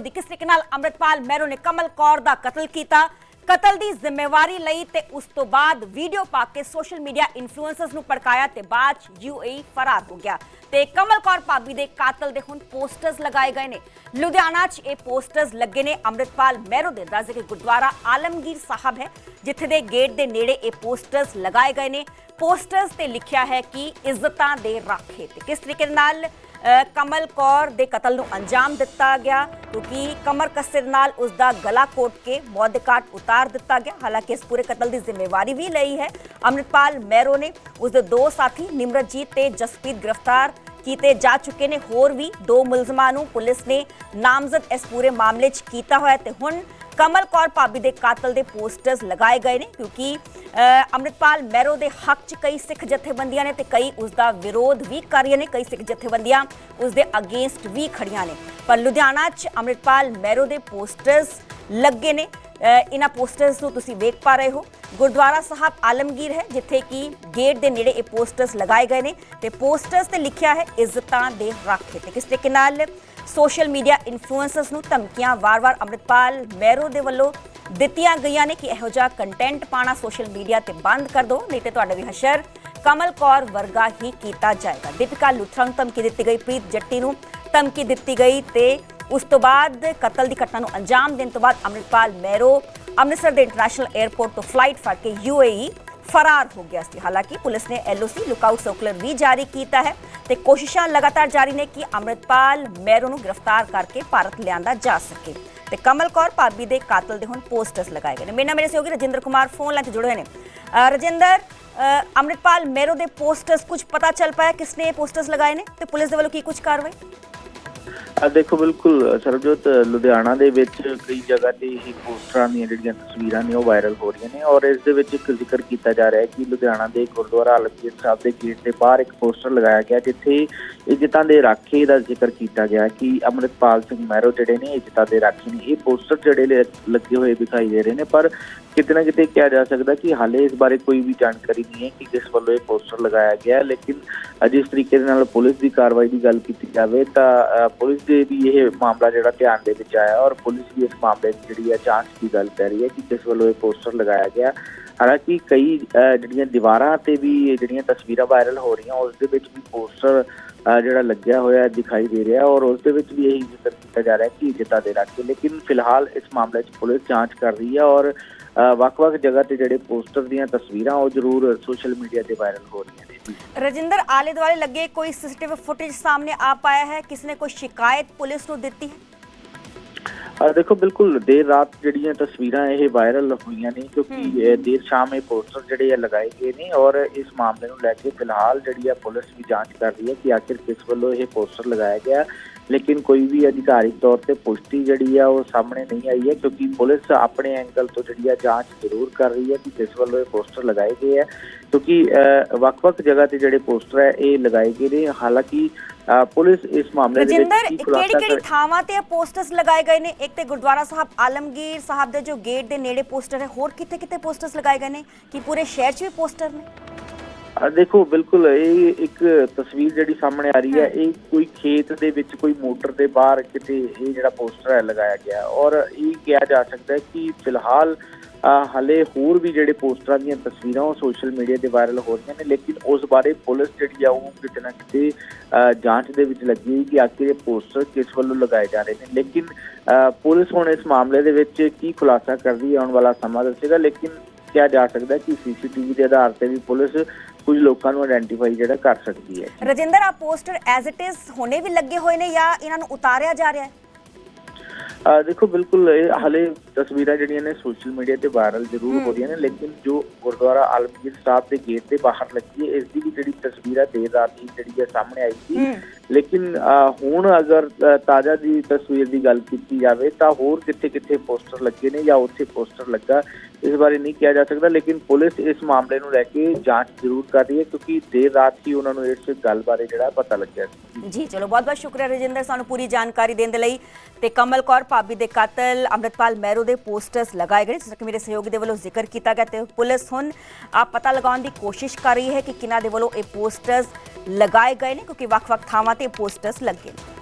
ਦੀ ਕਿਸ ਤਰੀਕੇ ਨਾਲ ਅੰਮ੍ਰਿਤਪਾਲ ਮਹਿਰੋ ਨੇ ਕਮਲ ਕੌਰ ਦਾ ਕਤਲ ਕੀਤਾ, ਕਤਲ ਦੀ ਜ਼ਿੰਮੇਵਾਰੀ ਲਈ ਤੇ ਉਸ ਤੋਂ ਬਾਅਦ ਵੀਡੀਓ ਪਾ ਕੇ ਸੋਸ਼ਲ ਮੀਡੀਆ ਇਨਫਲੂਐਂਸਰਸ ਨੂੰ ਭੜਕਾਇਆ ਤੇ ਬਾਅਦ ਯੂਏਈ ਫਰਾਰ ਹੋ ਗਿਆ। ਤੇ ਕਮਲ ਕੌਰ ਭਾਬੀ ਦੇ ਕਾਤਲ ਦੇ ਹੁਣ ਪੋਸਟਰਸ ਲਗਾਏ ਗਏ ਨੇ। ਲੁਧਿਆਣਾ 'ਚ ਇਹ ਪੋਸਟਰਸ ਲੱਗੇ ਨੇ ਅੰਮ੍ਰਿਤਪਾਲ ਮਹਿਰੋ ਦੇ ਦੱਸਦੇ ਕਿ ਗੁਰਦੁਆਰਾ ਆਲਮਗੀਰ ਸਾਹਿਬ ਹੈ, ਜਿੱਥੇ ਦੇ ਗੇਟ ਦੇ ਨੇੜੇ ਇਹ ਪੋਸਟਰਸ ਲਗਾਏ ਗਏ ਨੇ। ਪੋਸਟਰਸ ਤੇ ਲਿਖਿਆ ਹੈ ਕਿ ਇੱਜ਼ਤਾਂ ਦੇ ਰਾਖੇ ਤੇ ਕਿਸ ਤਰੀਕੇ ਨਾਲ ਕਮਲ ਕੌਰ ਦੇ ਕਤਲ ਨੂੰ ਅੰਜਾਮ ਦਿੱਤਾ ਗਿਆ, ਕਿਉਂਕਿ ਕਮਰ ਕਸਰ ਨਾਲ ਉਸ ਦਾ ਗਲਾ ਕੋਟ ਕੇ ਮੌਤ ਦੇ ਘਾਟ ਉਤਾਰ ਦਿੱਤਾ ਗਿਆ। ਹਾਲਾਂਕਿ ਇਸ ਪੂਰੇ ਕਤਲ ਦੀ ਜ਼ਿੰਮੇਵਾਰੀ ਵੀ ਲਈ ਹੈ। ਅੰਮ੍ਰਿਤਪਾਲ ਮਹਿਰੋ ਨੇ ਉਸ ਦੇ ਦੋ ਸਾਥੀ ਨਿਮਰਜੀਤ ਤੇ ਜਸਪ੍ਰੀਤ ਗ੍ਰਿਫਤਾਰ ਕੀਤੇ ਜਾ ਚੁੱਕੇ ਨੇ। ਹੋਰ ਵੀ ਦੋ ਮੁਲਜ਼ਮਾਂ ਨੂੰ ਪੁਲਿਸ ਨੇ ਨਾਮਜ਼ਦ ਇਸ ਪੂਰੇ ਮਾਮਲੇ 'ਚ ਕੀਤਾ ਹੋਇਆ ਤੇ ਹੁਣ ਕਮਲ ਕੌਰ ਭਾਬੀ ਦੇ ਕਾਤਲ ਦੇ ਪੋਸਟਰਸ ਲਗਾਏ ਗਏ ਨੇ, ਕਿਉਂਕਿ ਅੰਮ੍ਰਿਤਪਾਲ ਮੈਰੋ ਦੇ ਹੱਕ 'ਚ ਕਈ ਸਿੱਖ ਜਥੇਬੰਦੀਆਂ ਨੇ ਤੇ ਕਈ ਉਸ ਦਾ ਵਿਰੋਧ ਵੀ ਕਰ ਰਹੀਆਂ ਨੇ, ਕਈ ਸਿੱਖ ਜਥੇਬੰਦੀਆਂ ਉਸ ਦੇ ਅਗੇਂਸਟ ਵੀ ਖੜੀਆਂ ਨੇ। ਪਰ ਲੁਧਿਆਣਾ 'ਚ ਅੰਮ੍ਰਿਤਪਾਲ ਮੈਰੋ ਦੇ ਪੋਸਟਰਸ ਲੱਗੇ ਨੇ। ਇਹਨਾਂ ਪੋਸਟਰਸ ਨੂੰ ਤੁਸੀਂ ਵੇਖ ਪਾ ਰਹੇ ਹੋ। ਗੁਰਦੁਆਰਾ ਸਾਹਿਬ ਆਲਮਗੀਰ ਹੈ, ਜਿੱਥੇ ਕਿ ਗੇਟ ਦੇ ਨੇੜੇ ਇਹ ਪੋਸਟਰਸ ਲਗਾਏ ਗਏ ਨੇ ਤੇ ਪੋਸਟਰਸ ਤੇ ਲਿਖਿਆ ਹੈ, ਇੱਜ਼ਤਾਂ ਦੇ ਰਾਖੇ ਤੇ। ਕਿਸ ਤਰੀਕੇ ਨਾਲ ਸੋਸ਼ਲ ਮੀਡੀਆ ਇਨਫਲੂਐਂਸਰਸ ਨੂੰ ਧਮਕੀਆਂ ਵਾਰ-ਵਾਰ ਅੰਮ੍ਰਿਤਪਾਲ ਮੈਰੋ ਦੇ ਵੱਲੋਂ ਦਿੱਤੀਆਂ ਗਈਆਂ ਨੇ ਕਿ ਇਹੋ ਜਿਹਾ ਕੰਟੈਂਟ ਪਾਣਾ ਸੋਸ਼ਲ ਮੀਡੀਆ ਤੇ ਬੰਦ ਕਰ ਦਿਓ, ਨਹੀਂ ਤੇ ਤੁਹਾਡਾ ਵੀ ਹਸ਼ਰ ਕਮਲ ਕੌਰ ਵਰਗਾ ਹੀ ਕੀਤਾ ਜਾਏਗਾ। ਦੀਪਿਕਾ ਲੁਥਰਾ ਨੂੰ ਧਮਕੀ ਦਿੱਤੀ ਗਈ, ਪ੍ਰੀਤ ਜੱਟੀ ਨੂੰ ਧਮਕੀ ਦਿੱਤੀ ਗਈ ਤੇ ਉਸ ਤੋਂ ਬਾਅਦ ਕਤਲ ਦੀ ਘਟਨਾ ਨੂੰ ਅੰਜਾਮ ਦੇਣ ਤੋਂ ਬਾਅਦ ਅੰਮ੍ਰਿਤਪਾਲ ਮੈਰੋ ਅੰਮ੍ਰਿਤਸਰ ਦੇ ਇੰਟਰਨੈਸ਼ਨਲ 에ਅਰਪੋਰਟ ਤੋਂ ਫਲਾਈਟ ਫੜ ਕੇ ਯੂਏਈ ਫਰਾਰ ਹੋ ਗਿਆ ਸੀ ਹਾਲਾਂਕਿ ਪੁਲਿਸ ਨੇ ਐਲਓਸੀ ਲੁਕਆਊਟ ਸਰਕੂਲਰ ਵੀ ਜਾਰੀ ਕੀਤਾ ਹੈ ਤੇ ਕੋਸ਼ਿਸ਼ਾਂ ਲਗਾਤਾਰ ਜਾਰੀ ਨੇ ਕਿ ਅੰਮ੍ਰਿਤਪਾਲ ਮੈਰੋ ਨੂੰ ਗ੍ਰਿਫਤਾਰ ਕਰਕੇ ਭਾਰਤ ਲਿਆਂਦਾ ਜਾ ਸਕੇ ਤੇ ਕਮਲ ਕੌਰ ਭਾਬੀ ਦੇ ਕਾਤਲ ਦੇ ਹੁਣ ਪੋਸਟਰਸ ਲਗਾਏ ਗਏ ਨੇ ਮੇਰੇ ਨਾਲ ਮੇਰੇ ਸਹਿਯੋਗੀ ਰਜਿੰਦਰ ਕੁਮਾਰ ਫੋਨ ਲਾਈਨ ਤੇ ਜੁੜੇ ਹੋਏ ਨੇ ਰਜਿੰਦਰ ਅ, ਅੰਮ੍ਰਿਤਪਾਲ ਮਹਿਰੋ ਦੇ ਪੋਸਟਰਸ ਕੁਝ ਪਤਾ ਚੱਲ ਪਾਇਆ ਕਿਸਨੇ ਇਹ ਪੋਸਟਰਸ ਲਗਾਏ ਨੇ ਤੇ ਪੁਲਿਸ ਦੇ ਵੱਲੋਂ ਕੀ ਕੁਝ ਕਾਰਵਾਈ? ਆ ਦੇਖੋ, ਬਿਲਕੁਲ ਸਰਬਜੋਤ ਲੁਧਿਆਣਾ ਦੇ ਵਿੱਚ ਕਈ ਜਗ੍ਹਾ ਤੇ ਇਹ ਪੋਸਟਰਾਂ ਦੀਆਂ ਜਿਹੜੀਆਂ ਤਸਵੀਰਾਂ ਨੇ, ਉਹ ਵਾਇਰਲ ਹੋ ਰਹੀਆਂ ਨੇ ਔਰ ਇਸ ਦੇ ਵਿੱਚ ਇੱਕ ਜ਼ਿਕਰ ਕੀਤਾ ਜਾ ਰਿਹਾ ਹੈ ਕਿ ਲੁਧਿਆਣਾ ਦੇ ਗੁਰਦੁਆਰਾ ਆਲਮਗੀਰ ਸਾਹਿਬ ਦੇ ਗੇਟ ਦੇ ਬਾਹਰ ਇੱਕ ਪੋਸਟਰ ਲਗਾਇਆ ਗਿਆ, ਜਿੱਥੇ ਇੱਜ਼ਤਾਂ ਦੇ ਰਾਖੇ ਦਾ ਜ਼ਿਕਰ ਕੀਤਾ ਗਿਆ ਕਿ ਅੰਮ੍ਰਿਤਪਾਲ ਸਿੰਘ ਮਹਿਰੋ ਜਿਹੜੇ ਨੇ ਇੱਜ਼ਤਾਂ ਦੇ ਰਾਖੇ ਨੇ। ਇਹ ਪੋਸਟਰ ਜਿਹੜੇ ਲੱਗੇ ਹੋਏ ਦਿਖਾਈ ਦੇ ਰਹੇ ਨੇ, ਪਰ ਕਿਤੇ ਨਾ ਕਿਤੇ ਕਿਹਾ ਜਾ ਸਕਦਾ ਕਿ ਹਾਲੇ ਇਸ ਬਾਰੇ ਕੋਈ ਵੀ ਜਾਣਕਾਰੀ ਨਹੀਂ ਹੈ ਕਿ ਕਿਸ ਵੱਲੋਂ ਇਹ ਪੋਸਟਰ ਲਗਾਇਆ ਗਿਆ ਲੇਕਿਨ ਅ, ਜਿਸ ਤਰੀਕੇ ਦੇ ਨਾਲ ਪੁਲਿਸ ਦੀ ਕਾਰਵਾਈ ਦੀ ਗੱਲ ਕੀਤੀ ਜਾਵੇ ਤਾਂ ਪੁਲਿਸ ਦੇ ਵੀ ਇਹ ਮਾਮਲਾ ਜਿਹੜਾ ਧਿਆਨ ਦੇ ਵਿੱਚ ਆਇਆ ਔਰ ਪੁਲਿਸ ਵੀ ਇਸ ਮਾਮਲੇ ਦੀ ਜਿਹੜੀ ਹੈ ਜਾਂਚ ਦੀ ਗੱਲ ਕਰ ਰਹੀ ਹੈ ਕਿ ਕਿਸ ਵੱਲੋਂ ਇਹ ਪੋਸਟਰ ਲਗਾਇਆ ਗਿਆ। ਹਾਲਾਂਕਿ ਕਈ ਅ, ਜਿਹੜੀਆਂ ਦੀਵਾਰਾਂ ਤੇ ਵੀ ਜਿਹੜੀਆਂ ਤਸਵੀਰਾਂ ਵਾਇਰਲ ਹੋ ਰਹੀਆਂ ਉਸ ਦੇ ਵਿੱਚ ਵੀ ਪੋਸਟਰ ਅ, ਜਿਹੜਾ ਲੱਗਿਆ ਹੋਇਆ ਦਿਖਾਈ ਦੇ ਰਿਹਾ ਔਰ ਉਸ ਦੇ ਵਿੱਚ ਵੀ ਇਹੀ ਜ਼ਿਕਰ ਕੀਤਾ ਜਾ ਰਿਹਾ ਕਿ ਇੱਜ਼ਤਾਂ ਦੇ ਰੱਖ ਕੇ ਲੇਕਿਨ ਫਿਲਹਾਲ ਇਸ ਮਾਮਲੇ 'ਚ ਪੁਲਿਸ ਜਾਂਚ ਕਰ ਰਹੀ ਹੈ ਔਰ ਵੱਖ-ਵੱਖ ਜਗ੍ਹਾ ਤੇ ਜਿਹੜੇ ਪੋਸਟਰ ਦੀਆਂ ਤਸਵੀਰਾਂ ਉਹ ਜ਼ਰੂਰ ਸੋਸ਼ਲ ਮੀਡੀਆ ਤੇ ਵਾਇਰਲ ਹੋ ਰਹੀਆਂ ਨੇ ਰਜਿੰਦਰ ਆਲੇ ਦੁਆਲੇ ਲੱਗੇ ਕੋਈ ਸੀਸੀਟੀਵੀ ਫੁਟੇਜ ਸਾਹਮਣੇ ਆ ਪਾਇਆ ਹੈ? ਕਿਸ ਨੇ ਕੋਈ ਸ਼ਿਕਾਇਤ ਪੁਲਿਸ ਨੂੰ ਦਿੱਤੀ ਹੈ? ਦੇਖੋ ਬਿਲਕੁਲ ਦੇਰ ਰਾਤ ਜਿਹੜੀਆਂ ਤਸਵੀਰਾਂ ਇਹ ਵਾਇਰਲ ਹੋਈਆਂ ਨੇ ਕਿਉਂਕਿ ਦੇਰ ਸ਼ਾਮ ਇਹ ਪੋਸਟਰ ਜਿਹੜੇ ਆ ਲਗਾਏ ਗਏ ਨੇ ਔਰ ਇਸ ਮਾਮਲੇ ਨੂੰ ਲੈ ਕੇ ਫਿਲਹਾਲ ਜਿਹੜੀ ਆ ਪੁਲਿਸ ਵੀ ਜਾਂਚ ਕਰ ਰਹੀ ਹੈ ਕਿ ਆਖਿਰ ਕਿਸ ਵੱਲੋਂ ਇਹ ਪੋਸਟਰ ਲਗਾਇਆ ਗਿਆ। ਲੇਕਿਨ ਕੋਈ ਵੀ ਅਧਿਕਾਰਿਕ ਤੌਰ ਤੇ ਪੁਸ਼ਟੀ ਜਿਹੜੀ ਆ ਉਹ ਸਾਹਮਣੇ ਨਹੀਂ ਆਈ ਹੈ ਕਿਉਂਕਿ ਪੁਲਿਸ ਆਪਣੇ ਐਂਗਲ ਤੋਂ ਜਿਹੜੀ ਆ ਜਾਂਚ ਜ਼ਰੂਰ ਕਰ ਰਹੀ ਹੈ ਕਿ ਕਿਸ ਵੱਲੋਂ ਇਹ ਪੋਸਟਰ ਲਗਾਏ ਗਏ ਆ। ਕਿਉਂਕਿ ਵੱਖ-ਵੱਖ ਜਗ੍ਹਾ ਤੇ ਜਿਹੜੇ ਪੋਸਟਰ ਹੈ ਇਹ ਲਗਾਏ ਗਏ ਨੇ। ਹਾਲਾਂਕਿ ਪੁਲਿਸ ਇਸ ਮਾਮਲੇ ਦੇ ਵਿੱਚ ਕੀ ਕਿਹੜੀ ਖੁਲਾਸਾ ਕਿਹੜੀ ਕਰ ਥਾਵਾਂ ਤੇ ਪੋਸਟਰਸ ਲਗਾਏ ਗਏ ਨੇ? ਇੱਕ ਤੇ ਗੁਰਦੁਆਰਾ ਸਾਹਿਬ ਆਲਮਗੀਰ ਸਾਹਿਬ ਦੇ ਜੋ ਗੇਟ ਦੇ ਨੇੜੇ ਪੋਸਟਰ ਹੈ ਹੋਰ ਕਿੱਥੇ ਕਿੱਥੇ ਪੋਸਟਰਸ ਲਗਾਏ ਗਏ ਨੇ? ਕਿ ਪੂਰੇ ਸ਼ਹਿਰ 'ਚ ਵੀ ਪੋਸਟਰ ਨੇ? ਦੇਖੋ ਬਿਲਕੁਲ ਇਹ ਇੱਕ ਤਸਵੀਰ ਜਿਹੜੀ ਸਾਹਮਣੇ ਆ ਰਹੀ ਹੈ ਇਹ ਕੋਈ ਖੇਤ ਦੇ ਵਿੱਚ ਕੋਈ ਮੋਟਰ ਦੇ ਬਾਹਰ ਕਿਤੇ ਇਹ ਜਿਹੜਾ ਪੋਸਟਰ ਹੈ ਲਗਾਇਆ ਗਿਆ। ਔਰ ਇਹ ਕਿਹਾ ਜਾ ਸਕਦਾ ਹੈ ਕਿ ਫਿਲਹਾਲ ਹਲੇ ਹੋਰ ਵੀ ਜਿਹੜੇ ਪੋਸਟਰਾਂ ਦੀਆਂ ਤਸਵੀਰਾਂ ਉਹ ਸੋਸ਼ਲ ਮੀਡੀਆ ਤੇ ਵਾਇਰਲ ਹੋ ਰਹੀਆਂ ਨੇ ਲੇਕਿਨ ਉਸ ਬਾਰੇ ਪੁਲਿਸ ਜਿਹੜੀ ਆ ਉਹ ਕਿਤੇ ਨਾ ਕਿਤੇ ਜਾਂਚ ਦੇ ਵਿੱਚ ਲੱਗੀ ਹੋਈ ਕਿ ਆਖਿਰ ਇਹ ਪੋਸਟਰ ਕਿਸ ਵੱਲੋਂ ਲਗਾਏ ਜਾ ਰਹੇ ਨੇ। ਲੇਕਿਨ ਪੁਲਿਸ ਹੁਣ ਇਸ ਮਾਮਲੇ ਦੇ ਵਿੱਚ ਕੀ ਖੁਲਾਸਾ ਕਰਦੀ ਹੈ ਆਉਣ ਵਾਲਾ ਸਮਾਂ ਦੱਸੇਗਾ ਲੇਕਿਨ ਕਿਹਾ ਜਾ ਸਕਦਾ ਕਿ ਸੀਸੀਟੀਵੀ ਦੇ ਆਧਾਰ ਤੇ ਵੀ ਪੁਲਿਸ ਕੁਝ ਲੋਕਾਂ ਨੂੰ ਆਇਡੈਂਟੀਫਾਈ ਜਿਹੜਾ ਕਰ ਸਕਦੀ ਹੈ। ਰਜਿੰਦਰ ਆ ਪੋਸਟਰ ਐਜ਼ ਇਟ ਇਜ਼ ਹੋਣੇ ਵੀ ਲੱਗੇ ਹੋਏ ਨੇ ਜਾਂ ਇਹਨਾਂ ਨੂੰ ਉਤਾਰਿਆ ਜਾ ਰਿਹਾ ਹੈ? ਅਹ ਦੇਖੋ ਬਿਲਕੁਲ ਇਹ ਹਾਲੇ ਤਸਵੀਰਾਂ ਜਿਹੜੀਆਂ ਨੇ ਸੋਸ਼ਲ ਮੀਡੀਆ ਤੇ ਵਾਇਰਲ ਜ਼ਰੂਰ ਹੋ। ਰਹੀਆਂ ਨੇ ਲੇਕਿਨ ਜੋ ਗੁਰਦੁਆਰਾ ਆਲਮਗੀਰ ਸਾਹਿਬ ਦੇ ਗੇਟ ਦੇ ਬਾਹਰ ਲੱਗੀ ਹੈ ਇਸ ਦੀ ਵੀ ਜਿਹੜੀ ਤਸਵੀਰ ਦੇਰ ਰਾਤ ਹੀ ਜਿਹੜੀ ਹੈ ਸਾਹਮਣੇ ਆਈ ਸੀ। ਲੇਕਿਨ ਹੁਣ ਅਗਰ ਤਾਜ਼ਾ ਦੀ ਤਸਵੀਰ ਦੀ ਗੱਲ ਕੀਤੀ ਜਾਵੇ ਤਾਂ ਹੋਰ ਕਿੱਥੇ ਕਿੱਥੇ ਪੋਸਟਰ ਲੱਗੇ ਨੇ ਜਾਂ ਉੱਥੇ ਪੋਸਟਰ ਲੱਗਾ, ਇਸ ਬਾਰੇ ਨਹੀਂ ਕਿਹਾ ਜਾ ਸਕਦਾ। ਲੇਕਿਨ ਪੁਲਿਸ ਇਸ ਮਾਮਲੇ ਨੂੰ ਲੈ ਕੇ ਜਾਂਚ ਜ਼ਰੂਰ ਕਰ ਰਹੀ ਹੈ ਕਿਉਂਕਿ ਦੇਰ ਰਾਤ ਹੀ ਉਹਨਾਂ ਨੂੰ ਇਸ ਗੱਲ ਬਾਰੇ ਜਿਹੜਾ ਪਤਾ ਲੱਗਿਆ ਜੀ, ਚਲੋ ਬਹੁਤ ਬਹੁਤ ਸ਼ੁਕਰੀਆ ਰਜਿੰਦਰ ਸਾਨੂੰ ਪੂਰੀ ਜਾਣਕਾਰੀ ਦੇਣ ਦੇ ਲਈ। ਤੇ ਕਮਲ ਕੌਰ, ਭਾਬੀ ਦੇ ਕਾਤਲ, ਅੰਮ੍ਰਿਤਪਾਲ ਮਹਿਰੋ ਦੇ ਪੋਸਟਰਸ ਲਗਾਏ ਗਏ ਜਿਸ ਕਿ ਮੇਰੇ ਸਹਿਯੋਗੀ ਦੇ ਵੱਲੋਂ ਜ਼ਿਕਰ ਕੀਤਾ ਗਿਆ ਤੇ ਪੁਲਿਸ ਹੁਣ ਆ ਪਤਾ ਲਗਾਉਣ ਦੀ ਕੋਸ਼ਿਸ਼ ਕਰ ਰਹੀ ਹੈ ਕਿ ਕਿਹਨਾਂ ਦੇ ਵੱਲੋਂ ਇਹ ਪੋਸਟਰਸ ਲਗਾਏ ਗਏ ਨੇ ਕਿਉਂਕਿ ਵੱਖ-ਵੱਖ ਥਾਵਾਂ ਤੇ ਪੋਸਟਰਸ ਲੱਗੇ ਨੇ।